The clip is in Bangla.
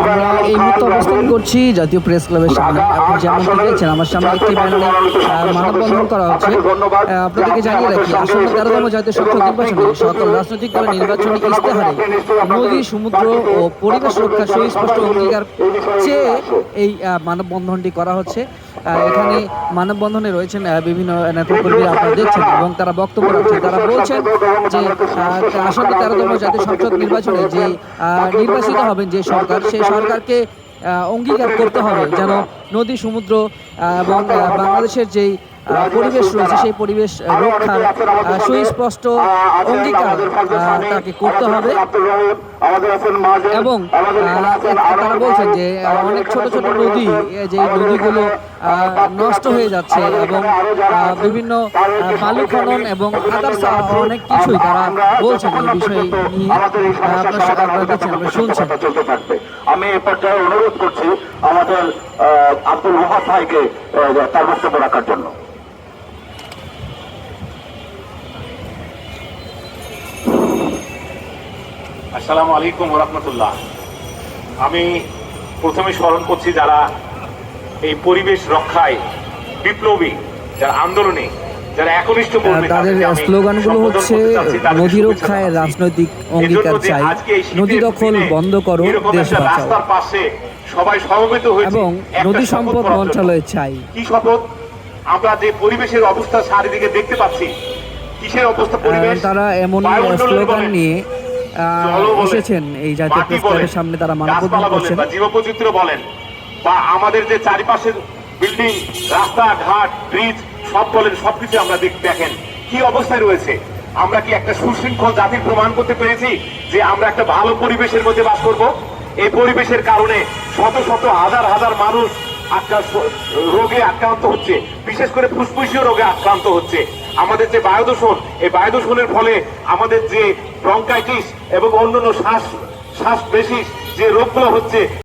আমরা এই মুহূর্তে অবস্থান করছি জাতীয় প্রেস ক্লাবের সামনে। আপনি দেখছেন আমার সামনে একটি ব্যানারে মানববন্ধন করা হচ্ছে। আপনাদেরকে জানিয়ে রাখি আসন্ন তেরোতম জাতীয় সংসদ নির্বাচনে সকল রাজনৈতিক দলের নির্বাচনী ইস্তেহারে নদী সমুদ্র ও পরিবেশ রক্ষা সুস্পষ্ট অঙ্গীকার চেয়ে এই মানববন্ধনটি করা হচ্ছে। এখানে মানববন্ধনে রয়েছেন বিভিন্ন নেতাকর্মী আপনারা দেখছেন এবং তারা বক্তব্য রাখছেন। তারা বলছেন যে আসন্ন তেরোতম জাতীয় সংসদ নির্বাচনে যে নির্বাচিত হবেন যে সরকার, সেই সরকারকে অঙ্গীকার করতে হবে যেন নদী, সমুদ্র এবং বাংলাদেশের যেই পরিবেশ রয়েছে সেই পরিবেশ রক্ষার সুস্পষ্ট অঙ্গীকার তাকে করতে হবে। এবং তারা বলছেন যে অনেক ছোট ছোট নদী যে নদীগুলো নষ্ট হয়ে যাচ্ছে এবং বিভিন্ন বালু খনন এবং আদার্স অনেক কিছুই তারা বলছেন এই বিষয় নিয়ে আপনারা দেখছেন আপনারা শুনছেন আমি এ পর্যায়ে অনুরোধ করছি আমাদের আব্দুল ওহাব ভাইকে তার বক্তব্য রাখার জন্য আসসালামু আলাইকুম রহমতুল্লাহ। আমি প্রথমে স্মরণ করছি যারা এই পরিবেশ রক্ষায় বিপ্লবী যারা আন্দোলনে যারা একনিষ্ঠ তাদের স্লোগানগুলো হচ্ছে নদী রক্ষায় রাজনৈতিক অঙ্গীকার চাই। নদী দখল বন্ধ করো দেশ বাঁচাও। সবাই সমবেত হয়েছে এবং নদী সম্পদ মন্ত্রণালয় চাই। কি শপথ? আমরা যে পরিবেশের অবস্থা চারিদিকে দেখতে পাচ্ছি কিসের অবস্থা পরিবেশ? তারা এমন স্লোগান নিয়ে এসেছেন এই জাতীয় প্রেস ক্লাবের সামনে তারা মানববন্ধন করছেন। জীববৈচিত্র্য বলেন বা আমাদের যে চারিপাশের বিল্ডিং রাস্তা ঘাট ব্রিজ সব বলেন সবকিছু আমরা দেখেন। কি অবস্থায় রয়েছে? আমরা কি একটা সুশৃঙ্খল জাতির প্রমাণ করতে পেরেছি যে আমরা একটা ভালো পরিবেশের মধ্যে বাস করব? এই পরিবেশের কারণে শত শত হাজার হাজার মানুষ রোগে আক্রান্ত হচ্ছে। বিশেষ করে ফুসফুসীয় রোগে আক্রান্ত হচ্ছে। আমাদের যে বায়ু দূষণ এই বায়ু দূষণের ফলে আমাদের যে ব্রঙ্কাইটিস এবং অন্যান্য শ্বাস শ্বাস বেশি যে রোগগুলো হচ্ছে